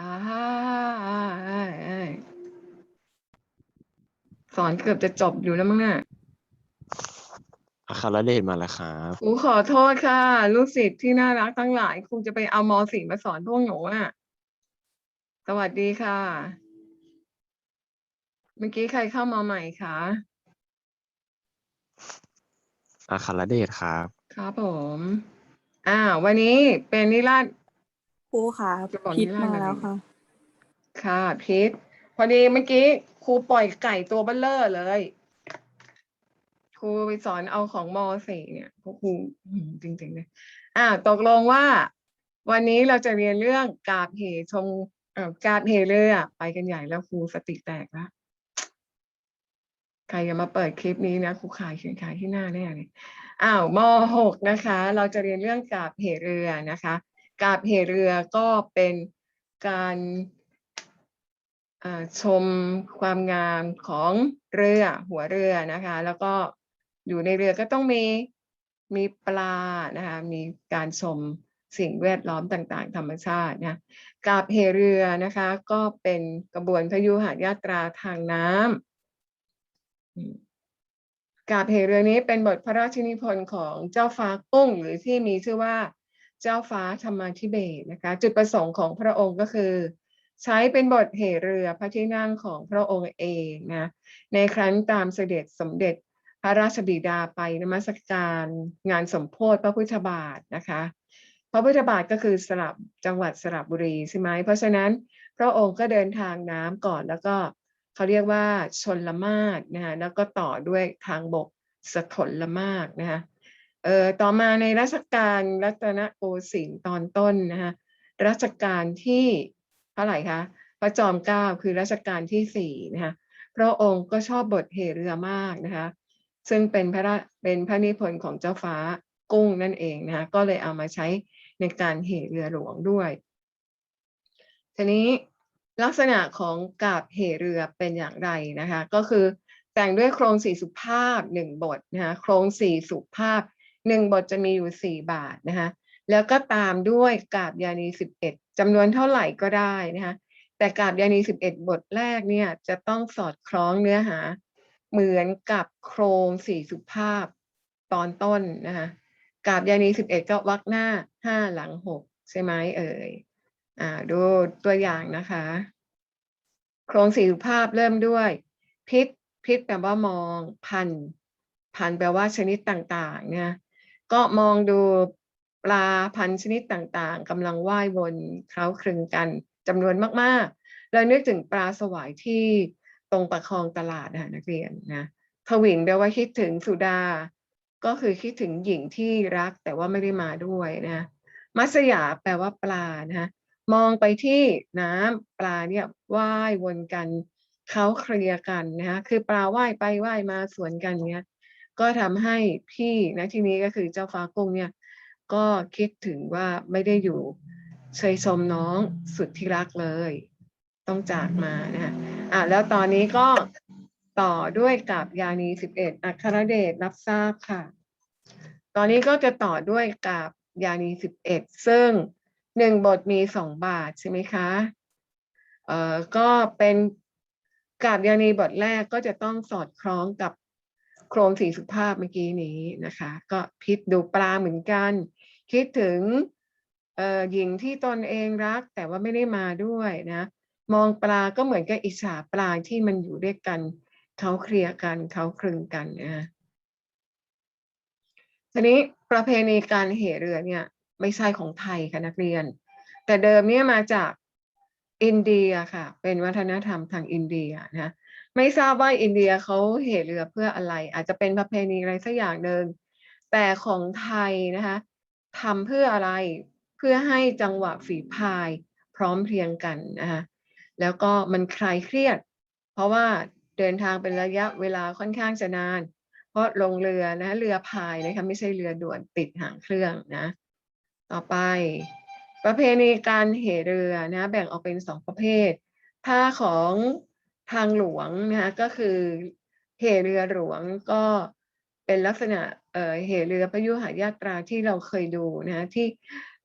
อ่าสอนเกือบจะจบอยู่แล้วมั้งเนี่ยอัครเดชมาแล้วครับครูขอโทษค่ะ ลูกศิษย์ที่น่ารักทั้งหลายครูจะไปเอามสี่มาสอนพวกหนูอะ สวัสดีค่ะ เมื่อกี้ใครเข้ามาใหม่คะอัครเดชครับ ครับผม อ่า วันนี้เป็นนิราศ ครูค่ะจะบอกพิษนิราศมาอะไรแล้วค่ะ ค่ะพีทพอดีเมื่อกี้ครูปล่อยไก่ตัวเบ้อเลอร์เลยครูไปสอนเอาของมสี่เนี่ยพวกครูอื้อหือจริงๆเลยอ่าตกลงว่า วันนี้เราจะเรียนเรื่องกาบเหชงเอ่อกาบเหเรือไปกันใหญ่แล้วครูสติแตกแล้วใครจะมาเปิดคลิปนี้นะครูขายเขียนขายที่หน้าแน่เลยอ้าวมหกนะคะ เราจะเรียนเรื่องกาบเหเรือนะคะ กาบเหเรือก็เป็นการชมความงามของเรือหัวเรือนะคะ แล้วก็อยู่ในเรือก็ต้องมีมีปลานะคะมีการชมสิ่งแวดล้อมต่างๆ ธรรมชาตินะกาบเหเรือนะคะก็เป็นกระบวนพยุหายาตราทางน้ำกาบเหเรือนี้เป็นบทพระราชนิพนธ์ของเจ้าฟ้ากุ้งหรือที่มีชื่อว่า เจ้าฟ้าธรรมาธิเบศนะคะจุดประสงค์ของพระองค์ก็คือ ใช้เป็นบทเหเรือพระที่นั่งของพระองค์เองนะในครั้นตามเสด็จสมเด็จพระราชบิดาไปนมัสการงานสมโพธิพระพุทธบาทนะคะพระพุทธบาทก็คือสระจังหวัดสระบบุรีใช่ไหมเพราะฉะนั้นพระองค์ก็เดินทางน้ำก่อนแล้วก็เขาเรียกว่าชนละมาศนะคะแล้วก็ต่อด้วยทางบกสถนละมาศนะคะ เอ่อต่อมาในรัชกาลรัตนโกสินทร์ตอนต้นนะคะรัชกาลที่เท่าไหร่คะพระจอมเกล้าคือรัชกาลที่สี่นะคะพระองค์ก็ชอบบทเหเรือมากนะคะซึ่งเป็นพระเป็นพระนิพนธ์ของเจ้าฟ้ากุ้งนั่นเองนะคะก็เลยเอามาใช้ในการเหเรือหลวงด้วยทีนี้ลักษณะของกาบเหเรือเป็นอย่างไรนะคะ ก็คือแต่งด้วยโครงสี่สุภาพหนึ่งบทนะคะโครงสี่สุภาพ หนึ่งบทจะมีอยู่สี่บาทนะคะแล้วก็ตามด้วยกาบยานีสิบเอ็ดจำนวนเท่าไหร่ก็ได้นะคะแต่กาบยานีสิบเอ็ดบทแรกเนี่ยจะต้องสอดคล้องเนื้อหา เหมือนกับโครงสี่สุภาพตอนต้นนะคะกาบยานีสิบเอ็ดก็วรรคหน้าห้าหลังหกใช่ไหมเอ่ยอ่าดูตัวอย่างนะคะ โครงสี่สุภาพเริ่มด้วย พิษพิษแปลว่ามอง พัน พันแปลว่าชนิดต่างๆเนี่ย ก็มองดูปลาพันชนิดต่างๆกำลังว่ายวนเคล้าคลึงกันจำนวนมากๆแล้วนึกถึงปลาสวายที่ตรงประคองตลาดนะนักเรียนนะทวินแปลว่าคิดถึงสุดา ก็คือคิดถึงหญิงที่รักแต่ว่าไม่ได้มาด้วยนะมัสยาแปลว่าปลานะคะมองไปที่น้ำปลาเนี่ยว่ายวนกันเขาเคลียกันนะคะคือปลาว่ายไปว่ายมาสวนกันเนี่ย ก็ทำให้พี่นะที่นี้ก็คือเจ้าฟ้ากุ้งเนี่ยก็คิดถึงว่าไม่ได้อยู่เชยชมน้องสุดที่รักเลย ต้องจากมานะคะอะแล้วตอนนี้ก็ต่อด้วยกับยานีสิบเอ็ดอัครเดชรับทราบค่ะ ตอนนี้ก็จะต่อด้วยกับยานีสิบเอ็ดซึ่งหนึ่งบทมีสองบาทใช่ไหมคะเอ่อก็เป็นกาบยานีบทแรกก็จะต้องสอดคล้องกับ โครงสีสุภาพเมื่อกี้นี้นะคะ ก็พิษดูปลาเหมือนกัน คิดถึงหญิงที่ตนเองรักแต่ว่าไม่ได้มาด้วยนะ มองปลาก็เหมือนกับอิจฉาปลาที่มันอยู่ด้วยกันเขาเคลียร์กันเขาคลึงกันนะทีนี้ประเพณีการเหเรือเนี่ย ไม่ใช่ของไทยค่ะนักเรียน แต่เดิมเนี่ยมาจากอินเดียค่ะ เป็นวัฒนธรรมทางอินเดียนะ ไม่ทราบว่าอินเดียเขาเหเรือเพื่ออะไร อาจจะเป็นประเพณีอะไรสักอย่างหนึ่งแต่ของไทยนะคะทำเพื่ออะไรเพื่อให้จังหวะฝีพายพร้อมเพรียงกันนะคะแล้วก็มันคลายเครียด เพราะว่าเดินทางเป็นระยะเวลาค่อนข้างจะนาน เพราะลงเรือนะเรือพายนะคะไม่ใช่เรือด่วนติดหางเครื่องนะต่อไป ประเพณีการเหเรือนะแบ่งออกเป็นสองประเภท ถ้าของ ทางหลวงนะคะก็คือเหเรือหลวงก็เป็นลักษณะเอ่อเหเรือพยุหายาตราที่เราเคยดูนะที่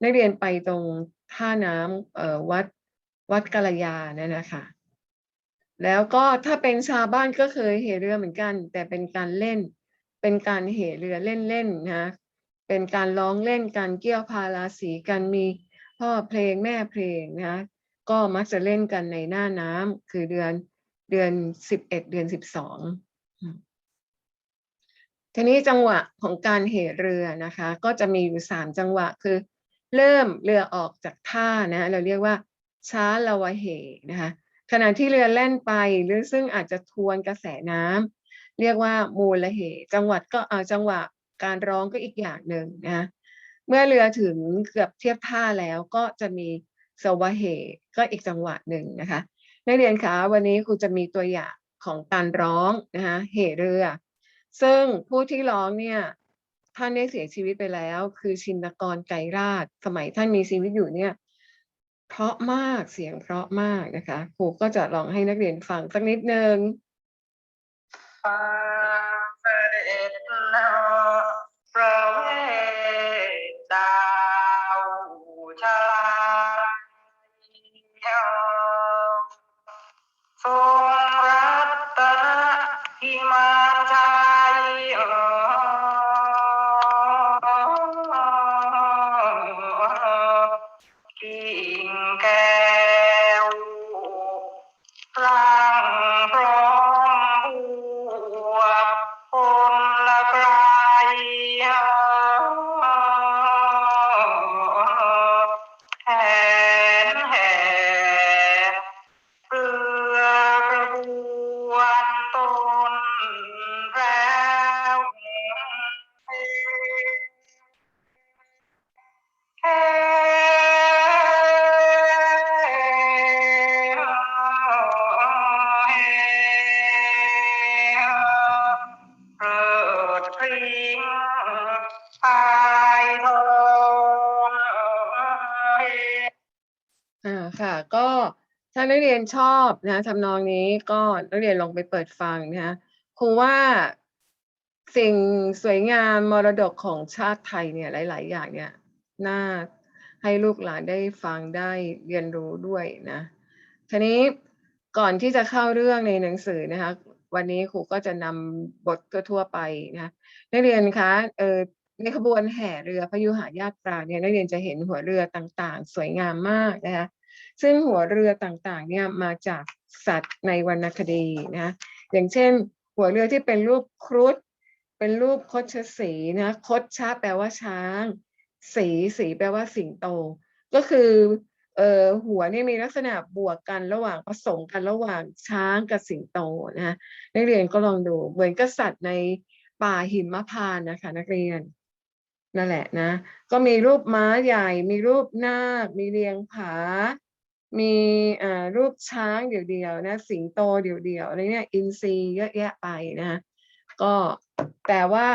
นักเรียนไปตรงท่าน้ำเอ่อวัดวัดกาลยานั่นนะคะแล้วก็ถ้าเป็นชาวบ้านก็เคยเหเรือเหมือนกัน แต่เป็นการเล่น เป็นการเหเรือเล่นๆนะเป็นการร้องเล่นการเกี่ยวพาราสีกันมีพ่อเพลงแม่เพลงนะก็มักจะเล่นกันในหน้าน้ำคือเดือน เดือนสิบเอ็ดเดือนสิบสองทีนี้จังหวะของการเหเรือนะคะ ก็จะมีอยู่สามจังหวะคือ เริ่มเรือออกจากท่านะเราเรียกว่าช้าละวะเหนะคะขณะที่เรือแล่นไปหรือซึ่งอาจจะทวนกระแสน้ำเรียกว่ามูละเห จังหวัดก็เอาจังหวะการร้องก็อีกอย่างหนึ่งนะเมื่อเรือถึงเกือบเทียบท่าแล้วก็จะมีสวะเหก็อีกจังหวะหนึ่งนะคะ นักเรียนคะวันนี้ครูจะมีตัวอย่างของการร้องนะคะเหเรือ ซึ่งผู้ที่ร้องเนี่ยท่านได้เสียชีวิตไปแล้ว คือชินกรไกรราช สมัยท่านมีชีวิตอยู่เนี่ยเพราะมากเสียงเพราะมากนะคะครูก็จะลองให้นักเรียนฟังสักนิดนึงฟ้ ยนชอบนะทำนองนี้ก็นักเรียนลองไปเปิดฟังนะคะครูว่าสิ่งสวยงามมรดกของชาติไทยเนี่ยหลาย ๆ อย่างเนี่ยน่าให้ลูกหลานได้ฟังได้เรียนรู้ด้วยนะทีนี้ก่อนที่จะเข้าเรื่องในหนังสือนะคะ วันนี้ครูก็จะนำบททั่ว ๆ ไปนะนักเรียนคะเออในขบวนแห่เรือพยุหายาตราเนี่ยนักเรียนจะเห็นหัวเรือต่างๆ สวยงามมากนะคะ ซึ่งหัวเรือต่างๆเนี่ยมาจากสัตว์ในวรรณคดีนะอย่างเช่น หัวเรือที่เป็นรูปครุฑเป็นรูปคดชสีนะคดช้าแปลว่าช้าง สีสีแปลว่าสิงโต ก็คือเอ่อหัวเนี่ยมีลักษณะบวกกันระหว่างผสมกันระหว่างช้างกับสิงโตนะนักเรียนก็ลองดูเหมือนกับสัตว์ในป่าหิมพานนะคะ นักเรียนนั่นแหละนะ ก็มีรูปม้าใหญ่ มีรูปนาค มีเรียงผา มีรูปช้างเดี่ยวๆนะสิงโตเดี่ยวๆอะไรเนี่ยอินทรีเยอะแยะไปนะก็แต่ว่า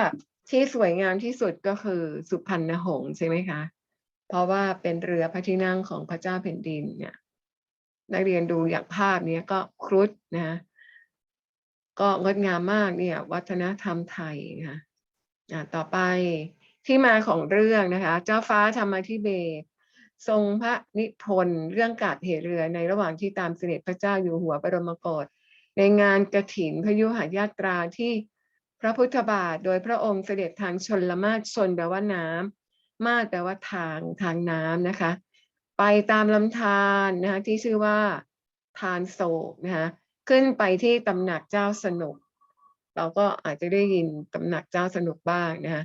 ที่สวยงามที่สุดก็คือสุพรรณหงส์ใช่ไหมคะ เพราะว่าเป็นเรือพระที่นั่งของพระเจ้าแผ่นดินเนี่ยนักเรียนดูอย่างภาพนี้ก็ครุฑนะ ก็งดงามมากเนี่ย วัฒนธรรมไทยนะคะอ่าต่อไปที่มาของเรื่องนะคะ เจ้าฟ้าธรรมธิเบศ ทรงพระนิพนธ์เรื่องกาดเหเรือในระหว่างที่ตามเสด็จพระเจ้าอยู่หัวบรมโกศในงานกฐินพยุหายาตราที่พระพุทธบาทโดยพระองค์เสด็จทางชนละมาศชนแปลว่าน้ำมาศแปลว่าทางทางน้ำนะคะ ไปตามลำธารนะคะที่ชื่อว่าทานโศกนะคะขึ้นไปที่ตำหนักเจ้าสนุก เราก็อาจจะได้ยินตำหนักเจ้าสนุกบ้างนะคะ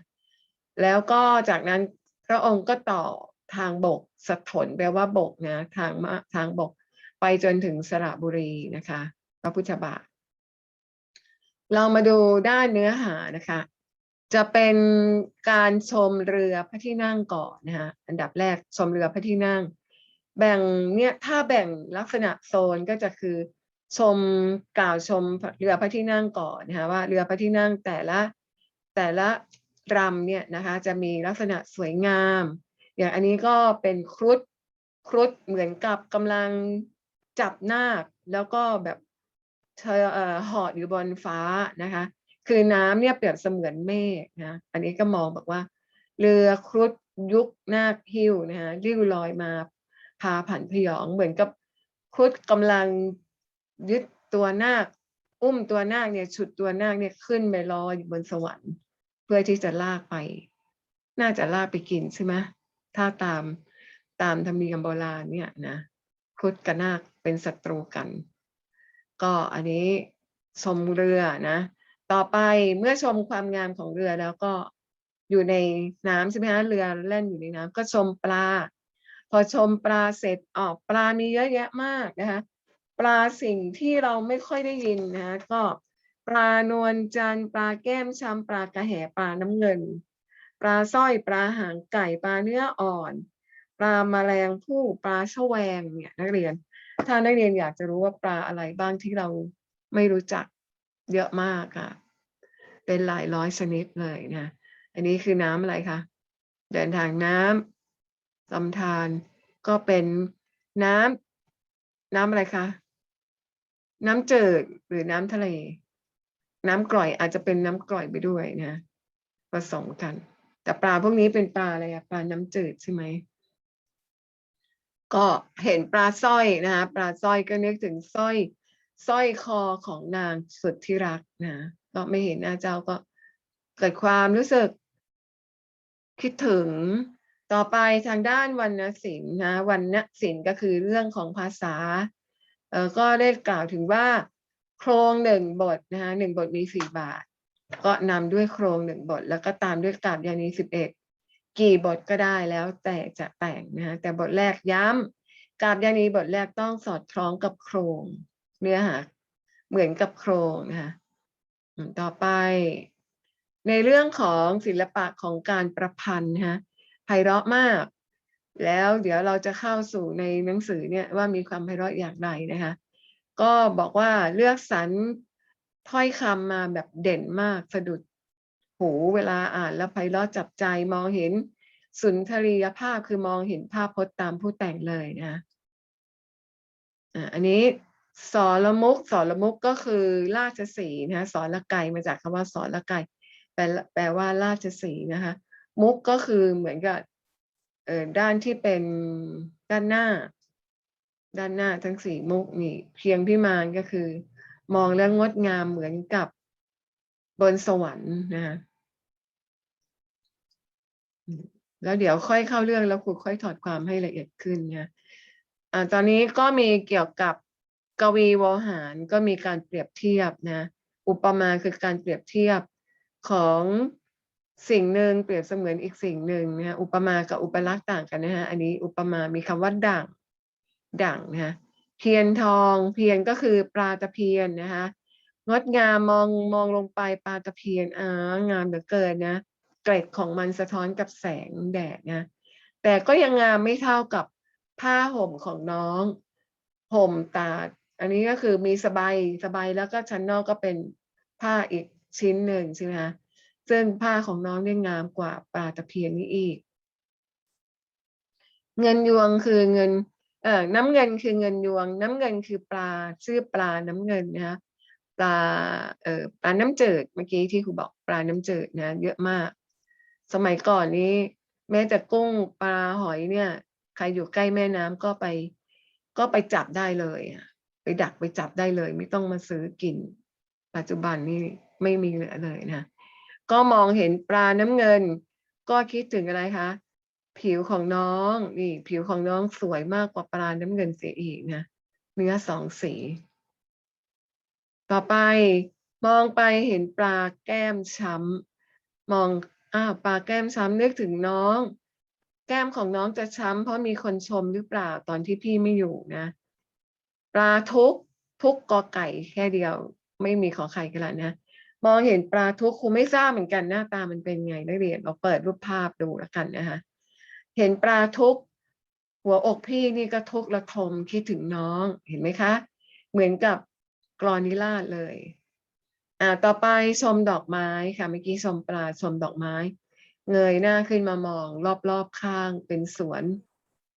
แล้วก็จากนั้นพระองค์ก็ต่อ ทางบกสถนแปลว่าบกนะทางมาทางบก ไปจนถึงสระบุรีนะคะพระพุทธบาทเรามาดูด้านเนื้อหานะคะ จะเป็นการชมเรือพระที่นั่งก่อนนะคะอันดับแรกชมเรือพระที่นั่ง แบ่งเนี่ยถ้าแบ่งลักษณะโซนก็จะคือชมกล่าวชมเรือพระที่นั่งก่อนนะคะว่าเรือพระที่นั่งแต่ละแต่ละรำเนี่ยนะคะจะมีลักษณะสวยงาม อย่างอันนี้ก็เป็นครุฑครุฑเหมือนกับกำลังจับนาคแล้วก็แบบเธอเอ่อเหาะอยู่บนฟ้านะคะ คือน้ำเนี่ยเปรียบเสมือนเมฆนะอันนี้ก็มองแบบว่า เรือครุฑยุคนาคหิ้วนะคะริ้วลอยมาพาผันพยองเหมือนกับครุฑกำลังยึดตัวนาคอุ้มตัวนาคเนี่ยฉุดตัวนาคเนี่ยขึ้นไปรอยอยู่บนสวรรค์ เพื่อที่จะลากไป น่าจะลากไปกินใช่ไหม ถ้าตามตามธรรมเนียมโบราณเนี่ยนะครุฑกับนาคเป็นศัตรูกัน ก็อันนี้ชมเรือนะ ต่อไปเมื่อชมความงามของเรือแล้วก็อยู่ในน้ำใช่ไหมคะเรือแล่นอยู่ในน้ำก็ชมปลา พอชมปลาเสร็จออกปลามีเยอะแยะมากนะคะปลาสิ่งที่เราไม่ค่อยได้ยินนะก็ปลานวลจันทร์ปลาแก้มช้ำปลากระแหปลาน้ำเงิน ปลาสร้อยปลาหางไก่ปลาเนื้ออ่อน ปลาแมลงภู่ปลาชะแวงเนี่ยนักเรียน ถ้านักเรียนอยากจะรู้ว่าปลาอะไรบ้างที่เราไม่รู้จักเยอะมากค่ะ เป็นหลายร้อยชนิดเลยนะอันนี้คือน้ำอะไรคะเดินทางน้ำลำธารก็เป็นน้ำน้ำอะไรคะน้ำจืดหรือน้ำทะเล น้ำกร่อยอาจจะเป็นน้ำกร่อยไปด้วยนะ ผสมกัน แต่ปลาพวกนี้เป็นปลาอะไรอะปลาน้ำจืดใช่ไหมก็เห็นปลาสร้อยนะคะปลาสร้อยก็นึกถึงสร้อยสร้อยคอของนางสุดที่รักนะก็ไม่เห็นหน้าเจ้าก็เกิดความรู้สึก คิดถึงต่อไปทางด้านวรรณศิลป์นะวรรณศิลป์ก็คือเรื่องของภาษาเออก็ได้กล่าวถึงว่า โครงหนึ่งบทนะคะหนึ่งบทมีสี่บาท ก็นำด้วยโครงหนึ่งบท แล้วก็ตามด้วยกาบยานีสิบเอ็ดกี่บทก็ได้แล้วแต่จะแต่งนะฮะแต่บทแรกย้ำกาบยานีบทแรกต้องสอดคล้องกับโครง เนื้อหาเหมือนกับโครงนะคะต่อไป ในเรื่องของศิลปะของการประพันธ์นะฮะไพเราะมาก แล้วเดี๋ยวเราจะเข้าสู่ในหนังสือเนี่ยว่ามีความไพเราะอย่างไรนะคะ ก็บอกว่าเลือกสรร ถ้อยคำมาแบบเด่นมากสะดุดหูเวลาอ่านแล้วไพเราะจับใจมองเห็นสุนทรียภาพคือมองเห็นภาพพจน์ตามผู้แต่งเลยนะอันนี้สรมุกสรมุกก็คือราชสีนะสรไกมาจากคำว่าสรไกแปลแปลว่าราชสีนะคะ มุกก็คือเหมือนกับเออด้านที่เป็นด้านหน้า ด้านหน้าทั้งสี่มุกนี่เพียงพิมานก็คือ มองแล้วงดงามเหมือนกับบนสวรรค์นะคะแล้วเดี๋ยวค่อยเข้าเรื่องแล้วครูค่อยถอดความให้ละเอียดขึ้นนะอ่าตอนนี้ก็มีเกี่ยวกับกวีวหารก็มีการเปรียบเทียบนะ อุปมาคือการเปรียบเทียบของสิ่งหนึ่งเปรียบเสมือนอีกสิ่งหนึ่งนะฮะอุปมากับอุปลักษณ์ต่างกันนะฮะอันนี้อุปมามีคำว่าด่างด่างนะฮะ เพียนทองเพียนก็คือปลาตะเพียนนะคะงดงามมองมองลงไปปลาตะเพียนอ่างามเหลือเกินนะเกร็ดของมันสะท้อนกับแสงแดดนะแต่ก็ยังงามไม่เท่ากับผ้าห่มของน้องห่มตาอันนี้ก็คือมีสบายสบายแล้วก็ชั้นนอกก็เป็นผ้าอีกชิ้นหนึ่งใช่ไหมคะซึ่งผ้าของน้องเนี่ยงามกว่าปลาตะเพียนนี้อีก เงินยวงคือเงิน เอ่อน้ำเงินคือเงินยวง น้ำเงินคือปลาชื่อปลาน้ำเงินนะคะปลาเอ่อปลาน้ำจืดเมื่อกี้ที่ครูบอกปลาน้ำจืดนะ เยอะมาก สมัยก่อนนี้ แม้แต่กุ้งปลาหอยเนี่ย ใครอยู่ใกล้แม่น้ำก็ไป ก็ไปจับได้เลยไปดักไปจับได้เลย ไม่ต้องมาซื้อกิน ปัจจุบันนี้ไม่มีเหลือเลยนะ ก็มองเห็นปลาน้ำเงิน ก็คิดถึงอะไรคะ ผิวของน้องนี่ ผิวของน้องสวยมากกว่าปลาน้ำเงินเสียอีกนะเนื้อสองสี ต่อไปมองไปเห็นปลาแก้มช้ำมองอ้าวปลาแก้มช้ำนึกถึงน้อง แก้มของน้องจะช้ำเพราะมีคนชมหรือเปล่าตอนที่พี่ไม่อยู่นะ ปลาทุกทุกกอไก่แค่เดียว ไม่มีขอไข่กันละนะมองเห็นปลาทุกครูไม่ทราบเหมือนกันหน้าตามันเป็นไงนักเรียนเราเปิดรูปภาพดูแล้วกันนะคะ เห็นปลาทุกหัวอกพี่นี่ก็ทุกระทมคิดถึงน้องเห็นไหมคะ เหมือนกับกรอนิราเลยอ่าต่อไปชมดอกไม้ค่ะเมื่อกี้ชมปลาชมดอกไม้ เงยหน้าขึ้นมามองรอบๆข้างเป็นสวน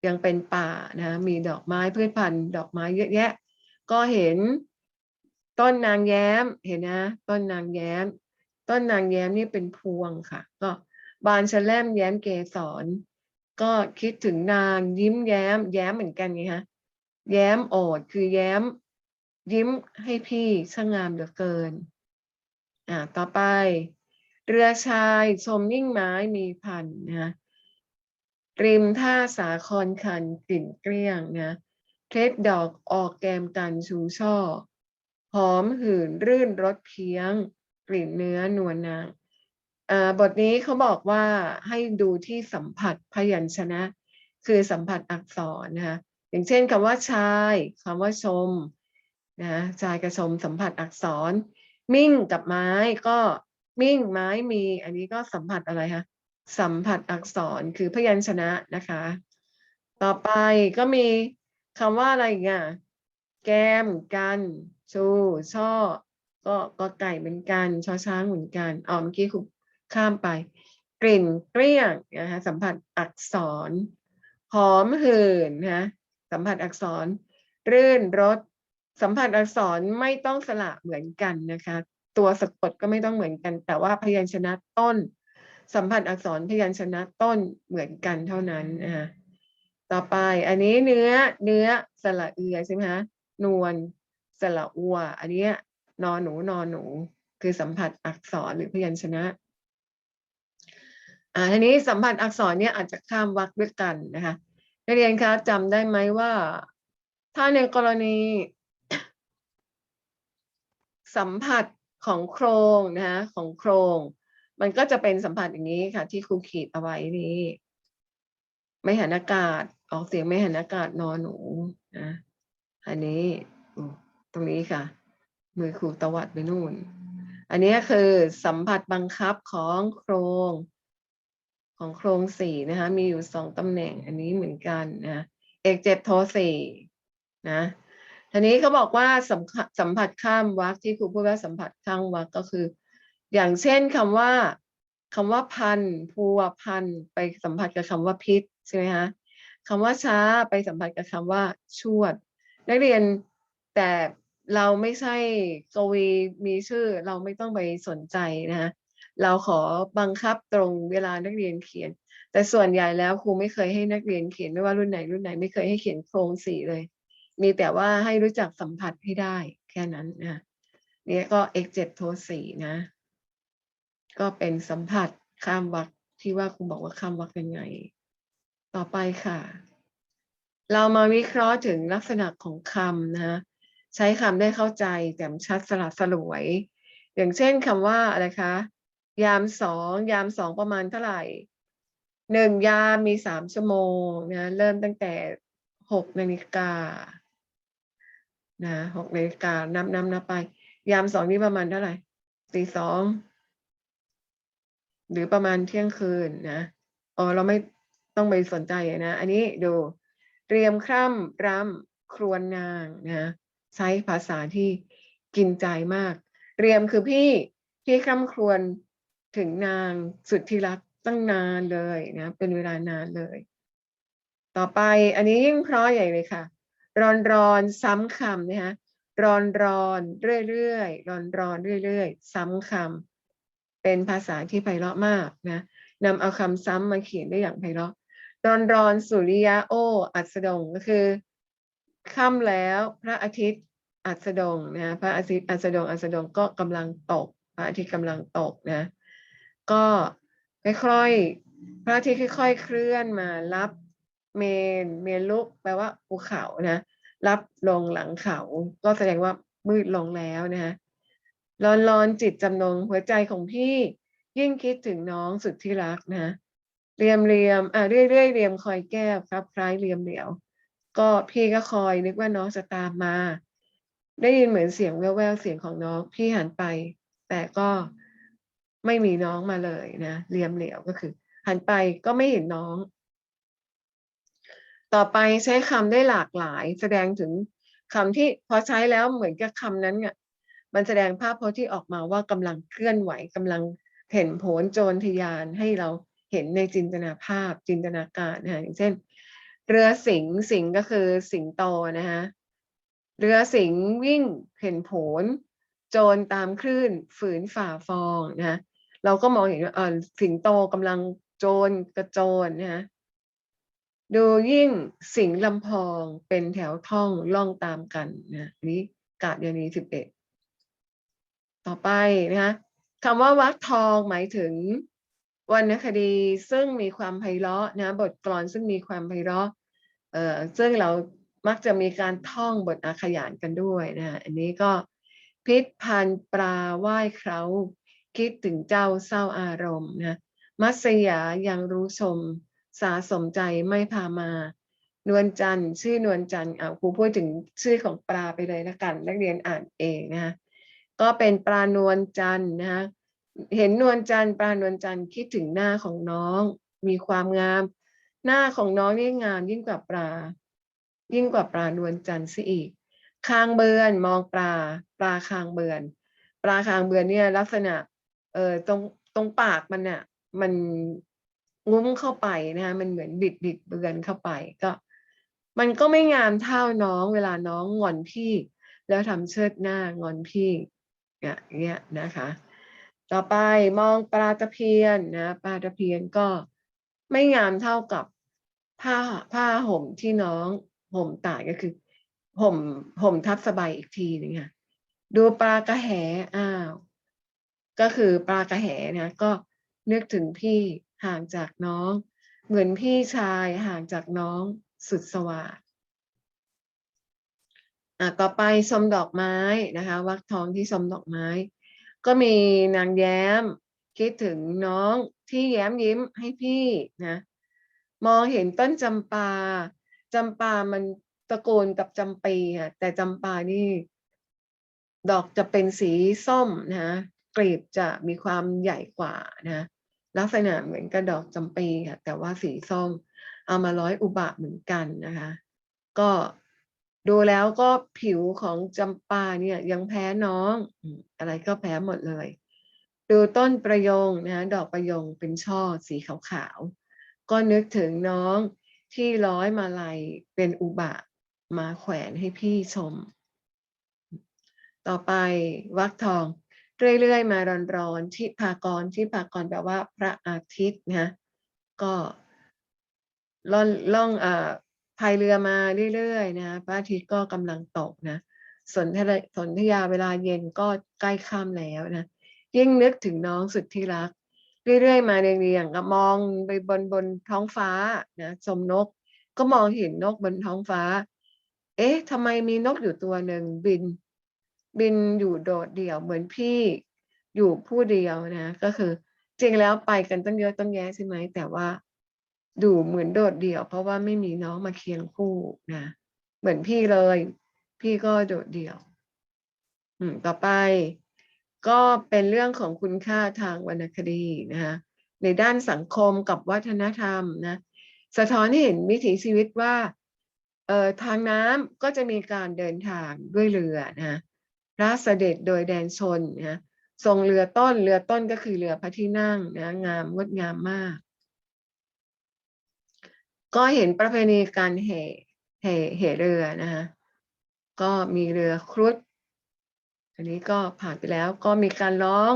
ยังเป็นป่านะมีดอกไม้พืชพันธุ์ดอกไม้เยอะแยะ ก็เห็นต้นนางแย้มเห็นนะ ต้นนางแย้ม ต้นนางแย้มนี่เป็นพวงค่ะ ก็บานชะแลมแย้มเกสร ก็คิดถึงนางยิ้มแย้ม แย้มเหมือนกันไงฮะแย้มโอดคือแย้ม ยิ้มให้พี่ช่างงามเหลือเกิน อ่า ต่อไป เรือชายชมยิ่งไม้มีพันนะริมท่าสาครคันกลิ่นเกลี้ยงนะเคล็ดดอกออกแกมกันชูช่อ หอมหื่น รื่นรสเพียง กลิ่นเนื้อนวลนาง บทนี้เขาบอกว่าให้ดูที่สัมผัสพยัญชนะ คือสัมผัสอักษรนะคะอย่างเช่นคำว่าชายคำว่าชมนะชายกับชมสัมผัสอักษร มิ่งกับไม้ก็มิ่งไม้มี อันนี้ก็สัมผัสอะไรคะสัมผัสอักษรคือพยัญชนะนะคะ ต่อไปก็มีคำว่าอะไรอีกอะแก้มกัน ชู ช่อ ก็ก็ไก่เหมือนกันชอช้างเหมือนกันอ๋อเมื่อกี้คุณ ข้ามไป กลิ่นเกลี้ยงนะคะสัมผัสอักษร หอมหื่นนะสัมผัสอักษร รื่นรสสัมผัสอักษรไม่ต้องสละเหมือนกันนะคะ ตัวสะกดก็ไม่ต้องเหมือนกัน แต่ว่าพยัญชนะต้น สัมผัสอักษรพยัญชนะต้นเหมือนกันเท่านั้นนะคะต่อไปอันนี้เนื้อเนื้อสระเอือใช่ไหมคะนวลสระอัว อันนี้นอนหนูนอนหนู คือสัมผัสอักษรหรือพยัญชนะ อ่าทีนี้สัมผัสอักษรเนี่ยอาจจะข้ามวรรคด้วยกันนะคะนักเรียนคะจำได้ไหมว่า ถ้าในกรณี สัมผัสของโครงนะคะของโครง มันก็จะเป็นสัมผัสอย่างนี้ค่ะ ที่ครูขีดเอาไว้นี้ไม่หันอากาศ ออกเสียงไม่หันอากาศนอนหนูนะอันนี้ตรงนี้ค่ะ มือครูตวัดไปนู่น อันนี้คือสัมผัสบังคับของโครง ของโครงสี่นะคะ มีอยู่สองตำแหน่งอันนี้เหมือนกันนะเอกเจ็ดโทสี่นะทีนี้เขาบอกว่าสัมสัมผัสข้ามวรรคที่ครูพูดว่าสัมผัสข้ามวรรคก็คือ อย่างเช่นคำว่าคำว่าพันพัวพันไปสัมผัสกับคำว่าพิษใช่ไหมคะคำว่าช้าไปสัมผัสกับคำว่าชวด นักเรียนแต่เราไม่ใช่กวีมีชื่อเราไม่ต้องไปสนใจนะคะ เราขอบังคับตรงเวลานักเรียนเขียน แต่ส่วนใหญ่แล้วครูไม่เคยให้นักเรียนเขียนไม่ว่ารุ่นไหนรุ่นไหนไม่เคยให้เขียนโครงสีเลย มีแต่ว่าให้รู้จักสัมผัสให้ได้แค่นั้นนะนี่ก็ x 7โทสี่นะ ก็เป็นสัมผัสข้ามวรรคที่ว่าครูบอกว่าข้ามวรรคยังไง ต่อไปค่ะ เรามาวิเคราะห์ถึงลักษณะของคำนะใช้คำได้เข้าใจแจ่มชัดสลัดสลวย อย่างเช่นคำว่าอะไรคะ ยามสองยามสองประมาณเท่าไหร่หนึ่งยามมีสามชั่วโมงนะเริ่มตั้งแต่หกนาฬิกานะหกนาฬิกานับนับนับไป ยามสองนี่ประมาณเท่าไหร่ตีสองหรือประมาณเที่ยงคืนนะอ๋อเราไม่ต้องไปสนใจนะ อันนี้ดูเตรียมคร่ำรำครวญนางนะใช้ภาษาที่กินใจมากเตรียมคือพี่พี่คร่ำครวญ ถึงนางสุดที่รักตั้งนานเลยนะ เป็นเวลานานเลย ต่อไปอันนี้ยิ่งเพราะใหญ่เลยค่ะ รอนรอนซ้ำคำนะคะรอนรอนเรื่อยๆรอนรอนเรื่อยๆ ซ้ำคำเป็นภาษาที่ไพเราะมากนะนำเอาคำซ้ำมาเขียนได้อย่างไพเราะรอนรอนสุริยะโอ อัสดงก็คือค่ำแล้วพระอาทิตย์อัสดงนะพระอาทิตย์อัสดงอัสดงก็กำลังตก พระอาทิตย์กำลังตกนะ ก็ค่อยๆพระอาทิตย์ค่อย ๆ เคลื่อนมารับเมนเมลุกแปลว่าภูเขานะ รับลงหลังเขา ก็แสดงว่ามืดลงแล้วนะร้อนร้อนจิตจำนงหัวใจของพี่ยิ่งคิดถึงน้องสุดที่รักนะเรียมเรียมอ่าเรื่อยเรื่อยเรียมคอยแก้วครับคล้ายเรียมเหลียว ก็พี่ก็คอยนึกว่าน้องจะตามมา ได้ยินเหมือนเสียงแว่วๆเสียงของน้องพี่หันไป แต่ก็ ไม่มีน้องมาเลยนะเรียมเหลียวก็คือ หันไปก็ไม่เห็นน้อง ต่อไปใช้คำได้หลากหลาย แสดงถึงคำที่พอใช้แล้วเหมือนกับคำนั้นเนี่ยมันแสดงภาพพจน์ที่ออกมาว่ากำลังเคลื่อนไหวกำลังเห็นโผลโจรทยานให้เราเห็นในจินตนาภาพจินตนาการนะคะอย่างเช่น เรือสิงสิงก็คือสิงโตนะคะเรือสิงวิ่งเห็นโผล โจรตามคลื่นฝืนฝ่าฟองนะะ เราก็มองเห็นว่าสิงโตกำลังโจรกระโจนนะคะดูยิ่งสิงลำพองเป็นแถวท่องล่องตามกันนะอันนี้กาดยานีสิบเอ็ดต่อไปนะคะคำว่าวักทองหมายถึงวรรณคดีซึ่งมีความไพเราะนะบทกลอนซึ่งมีความไพเราะเอ่อซึ่งเรามักจะมีการท่องบทอาขยานกันด้วยนะอันนี้ก็พิษพันปลาว่ายเขา คิดถึงเจ้าเศร้าอารมณ์นะมัสยายังรู้ชม สาสมใจไม่พามานวลจันทร์ชื่อนวลจันทร์อ่าครูพูดถึงชื่อของปลาไปเลยละกัน นักเรียนอ่านเองนะก็เป็นปลานวลจันทร์นะคะเห็นนวลจันทร์ปลานวลจันทร์คิดถึงหน้าของน้อง มีความงาม หน้าของน้องนี่งามยิ่งกว่าปลา ยิ่งกว่าปลานวลจันทร์ซะอีก คางเบือนมองปลา ปลาคางเบือน ปลาคางเบือนเนี่ยลักษณะ เออตรงตรงปากมันเนี่ยมันงุ้มเข้าไปนะคะมันเหมือนบิดบิดเบือนเข้าไปก็ มันก็ไม่งามเท่าน้องเวลาน้องงอนพี่ แล้วทำเชิดหน้างอนพี่เนี่ยอย่างเงี้ยนะคะ ต่อไปมองปลาตะเพียนนะปลาตะเพียนก็ไม่งามเท่ากับผ้าผ้าห่มที่น้องห่มตากก็คือห่มห่มทับสบายอีกทีนึงค่ะดูปลากระแหอ้าว ก็คือปลากระแหนะก็นึกถึงพี่ห่างจากน้อง เหมือนพี่ชายห่างจากน้องสุดสวัสดอะต่อไปชมดอกไม้นะคะ วักทองที่ชมดอกไม้ ก็มีนางแย้ม คิดถึงน้องที่แย้มยิ้มให้พี่นะมองเห็นต้นจำปาจำปามันตะโกนกับจำปีค่ะแต่จำปานี่ ดอกจะเป็นสีส้มนะ กลีบจะมีความใหญ่กว่านะลักษณะเหมือนกระดอกจำปีค่ะแต่ว่าสีส้มเอามาร้อยอุบะเหมือนกันนะคะ ก็ดูแล้วก็ผิวของจำปาเนี่ยยังแพ้น้องอะไรก็แพ้หมดเลย ดูต้นประยงนะดอกประยงเป็นช่อสีขาวๆก็นึกถึงน้องที่ร้อยมาลัยเป็นอุบะมาแขวนให้พี่ชม ต่อไปวักทอง เรื่อยๆ มาร้อนๆที่พากรที่พากรแปลว่าพระอาทิตย์นะก็ล่อนล่องอ่าพายเรือมาเรื่อยๆนะพระอาทิตย์ก็กำลังตกนะสนธยาสนธยาเวลาเย็นก็ใกล้ค่ำแล้วนะยิ่งนึกถึงน้องสุดที่รัก เรื่อยๆ มาเรียงๆก็มองไปบนบนท้องฟ้านะชมนก ก็มองเห็นนกบนท้องฟ้า เอ๊ะทำไมมีนกอยู่ตัวหนึ่งบิน บินอยู่โดดเดี่ยวเหมือนพี่อยู่ผู้เดียวนะ ก็คือ จริงแล้วไปกันตั้งเยอะตั้งแยะใช่ไหมแต่ว่า ดูเหมือนโดดเดี่ยว เพราะว่าไม่มีน้องมาเคียงคู่นะเหมือนพี่เลย พี่ก็โดดเดี่ยว อืม ต่อไป ก็เป็นเรื่องของคุณค่าทางวรรณคดีนะคะในด้านสังคมกับวัฒนธรรมนะ สะท้อนให้เห็นวิถีชีวิตว่า เอ่อทางน้ำก็จะมีการเดินทางด้วยเรือนะ พระเสด็จโดยแดนชนนะทรงเรือต้นเรือต้นก็คือเรือพระที่นั่งนะงามงดงามมาก ก็เห็นประเพณีการแห่แห่แห่เรือนะคะก็มีเรือครุฑอันนี้ก็ผ่านไปแล้วก็มีการร้อง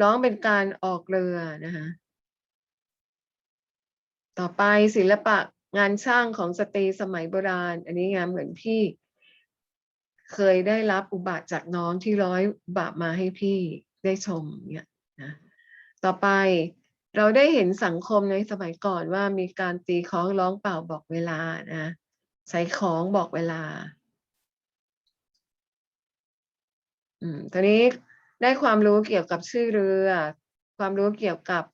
ร้องเป็นการออกเรือนะคะต่อไปศิลปะงานช่างของสตรีสมัยโบราณ อันนี้งานเหมือนพี่ เคยได้รับอุบะจากน้องที่ร้อยอุบะมาให้พี่ได้ชมเนี่ยนะต่อไปเราได้เห็นสังคมในสมัยก่อนว่ามีการตีคล้องร้องเป่าบอกเวลานะใส่ของบอกเวลาอืมตอนนี้ได้ความรู้เกี่ยวกับชื่อเรือ ความรู้เกี่ยวกับ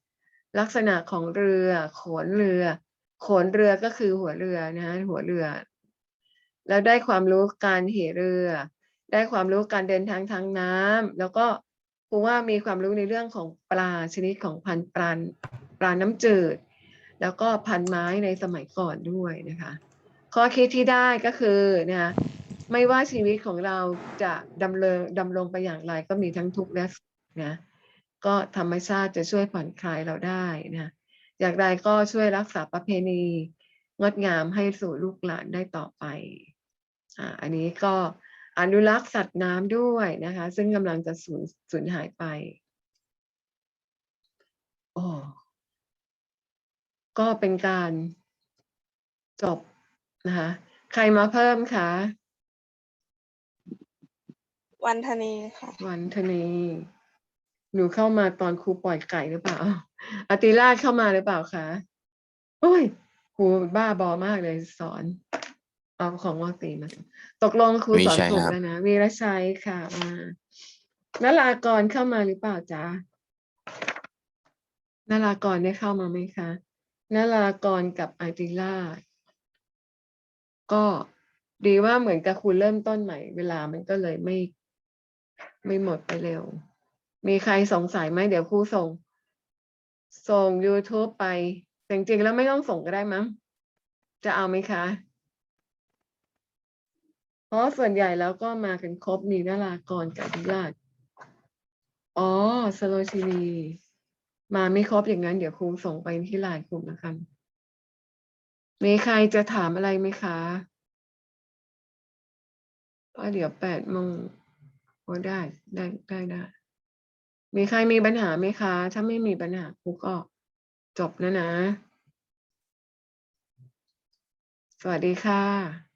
ลักษณะของเรือ โขนเรือ โขนเรือก็คือหัวเรือนะหัวเรือ แล้วได้ความรู้การเหเรือ ได้ความรู้การเดินทางทางน้ำแล้วก็ครูว่ามีความรู้ในเรื่องของปลาชนิดของพันปลาปลาน้ำจืด แล้วก็พันไม้ในสมัยก่อนด้วยนะคะ ข้อคิดที่ได้ก็คือนะคะไม่ว่าชีวิตของเราจะดำเนินดำรงไปอย่างไรก็มีทั้งทุกข์และสุขนะก็ธรรมชาติจะช่วยผ่อนคลายเราได้นะอย่างไรก็ช่วยรักษาประเพณี งดงามให้สู่ลูกหลานได้ต่อไป อ่าอันนี้ก็อนุรักษ์สัตว์น้ำด้วยนะคะ ซึ่งกำลังจะสูญสูญหายไปโอ้ก็เป็นการจบนะคะใครมาเพิ่มคะวันธนีค่ะ วันธนี หนูเข้ามาตอนครูปล่อยไก่หรือเปล่าอติราชเข้ามาหรือเปล่าคะโอ้ยครูบ้าบอมากเลยสอน เอาของวตีมาสอนตกลงครูวีสอนชัยถูกครับแล้วนะวีรชัยค่ะมานลากรเข้ามาหรือเปล่าจ๊ะนลากรได้เข้ามาไหมคะนลากรกับอติราชก็ดีว่าเหมือนกับคุณเริ่มต้นใหม่ เวลามันก็เลยไม่ไม่หมดไปเร็ว มีใครสงสัยไหมเดี๋ยวครูส่ง ส่ง YouTube ไปแต่จริงๆแล้วไม่ต้องส่งก็ได้มั้ง จะเอาไหมคะ เพราะส่วนใหญ่แล้วก็มากันครบมีนารากรกับอธิราชอ๋อสโลชินี มาไม่ครบอย่างนั้น เดี๋ยวครูส่งไปที่ไลน์กลุ่มแล้วกันมีใครจะถามอะไรไหมคะว่าเดี๋ยวแปดโมงโอ้ได้ได้ได้ได้ มีใครมีปัญหาไหมคะ ถ้าไม่มีปัญหาครูก็จบแล้วนะ สวัสดีค่ะ